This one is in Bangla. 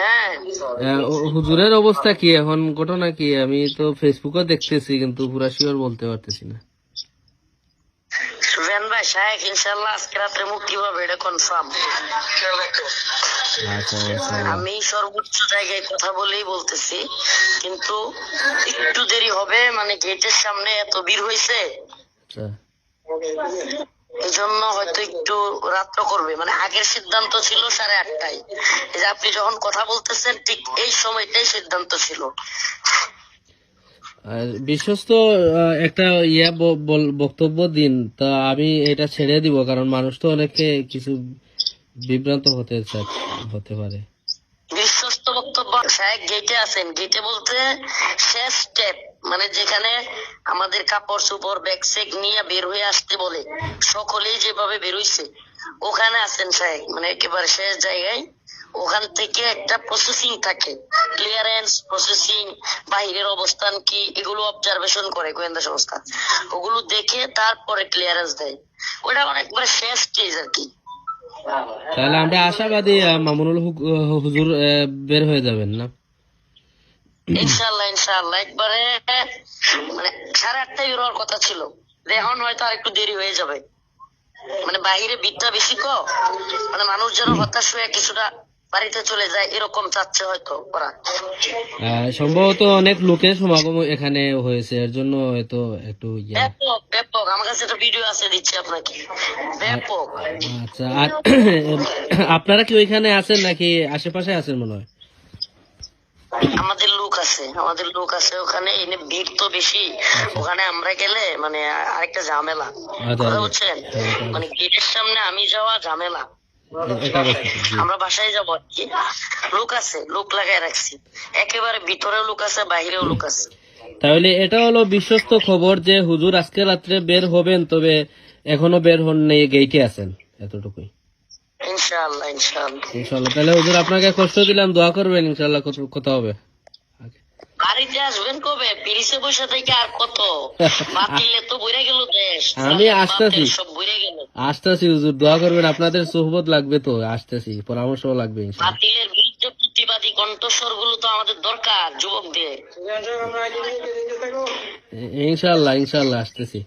হ্যাঁ হুজুরের অবস্থা কি? এখন ঘটনা কি? আমি তো ফেসবুকে দেখতেছি কিন্তু পুরা শিওর বলতে পারতেছি না। সুফিয়ান ভাই শাহেক ইনশাল্লাহ আজকে রাত্রে মুক্তি পাবে এটা কনফার্ম আচ্ছা আচ্ছা আমি সর্বোচ্চ জায়গায় কথা বলেই বলতেছি কিন্তু একটু দেরি হবে মানে গেটের সামনে এত ভিড় হয়েছে। আচ্ছা এই জন্য হয়তো একটু রাত্র করবে। মানে আগের সিদ্ধান্ত ছিল সাড়ে আটটায়। এই যে আপনি যখন কথা বলতেছেন ঠিক এই সময়টাই সিদ্ধান্ত ছিল। বিশ্বস্ত একটা ইয়া বক্তব্য দিন। তা আমি এটা ছেড়ে দিব কারণ মানুষ তো অনেকে কিছু বিভ্রান্ত হতে হতে পারে। বিশ্বস্ত বক্তব্য সাহেব গেটে আছেন। গেটে বলতে শেষ স্টেপ মানে যেখানে আমাদের কাপড় চোপড় ব্যাগ সেগ নিয়ে বের হয়ে আসতে বলে। সকলেই যেভাবে বের হইছে ওখানে আছেন সাহেব মানে একেবারে শেষ জায়গায়। ওখান থেকে একটা প্রসেসিং থাকে। ক্লিয়ারেন্স প্রসেসিং বাহিরের অবস্থান কি, এগুলো অবজারভেশন করে গোয়েন্দা সংস্থা। ওগুলো দেখে তারপরে ক্লিয়ারেন্স দেয়। ওটা অনেকবার শেষ স্টেজ আর কি। তাহলে আমরা আশাবাদী মামুনুল হুজুর বের হয়ে যাবেন না? ইনশাল্লাহ ইনশাল্লাহ। একবারে মানে সাড়ে আটটায় কথা ছিল। এখন হয়তো আর একটু দেরি হয়ে যাবে। মানে বাইরে ভিড়টা বেশি কো মানে মানুষ যেন হতাশ হয়ে কিছুটা বাড়িতে চলে যায় এরকম চাচ্ছে হয়তো ওরা। সম্ভবত অনেক লোকের সমাগম এখানে হয়েছে এর জন্য হয়তো একটু ব্যাপক ব্যাপক। আমার কাছে একটা ভিডিও আছে দিচ্ছি আপনাকে। ব্যাপক। আচ্ছা আর আপনারা কি ওইখানে আছেন নাকি আশেপাশে আছেন মনে হয়? আমাদের লোক আছে আমাদের লোক আছে ওখানে এনে ভিড় তো বেশি। ওখানে আমরা গেলে মানে আরেকটা ঝামেলা। আচ্ছা, কথা আচ্ছা। বুঝছেন হ্যাঁ, মানে গেটের সামনে আমি যাওয়া ঝামেলা। জি। আমরা বাসায় যাব। আর কি? লোক আছে লোক লাগাই রাখছি। একেবারে ভিতরেও লোক আছে বাহিরেও লোক আছে। তাহলে এটা হলো বিশ্বস্ত খবর যে হুজুর আজকে রাত্রে বের হবেন তবে এখনও বের হন নেই গেইটে আছেন এতটুকুই। ইনশাআল্লাহ ইনশাআল্লাহ। ইনশাল্লাহ তাহলে হুজুর আপনাকে কষ্ট দিলাম দোয়া করবেন ইনশাল্লাহ কত- কথা হবে? বাড়িতে আসবেন কবে? পিরিসে বসে থেকে আর কত? বাতিলে তো বইরে গেল দেশ। আমি আসতেছি। সব বইরে গেল। আসতেছি হুজুর দোয়া করবেন। আপনাদের সোহবত লাগবে তো আসতেছি। পরামর্শও লাগবে ইনশাল্লাহ বাতিলের বিরুদ্ধে প্রতিবাদী কণ্ঠস্বরগুলো তো আমাদের দরকার যুবকদের। ইনশাল্লাহ ইনশাল্লাহ আসতেছি।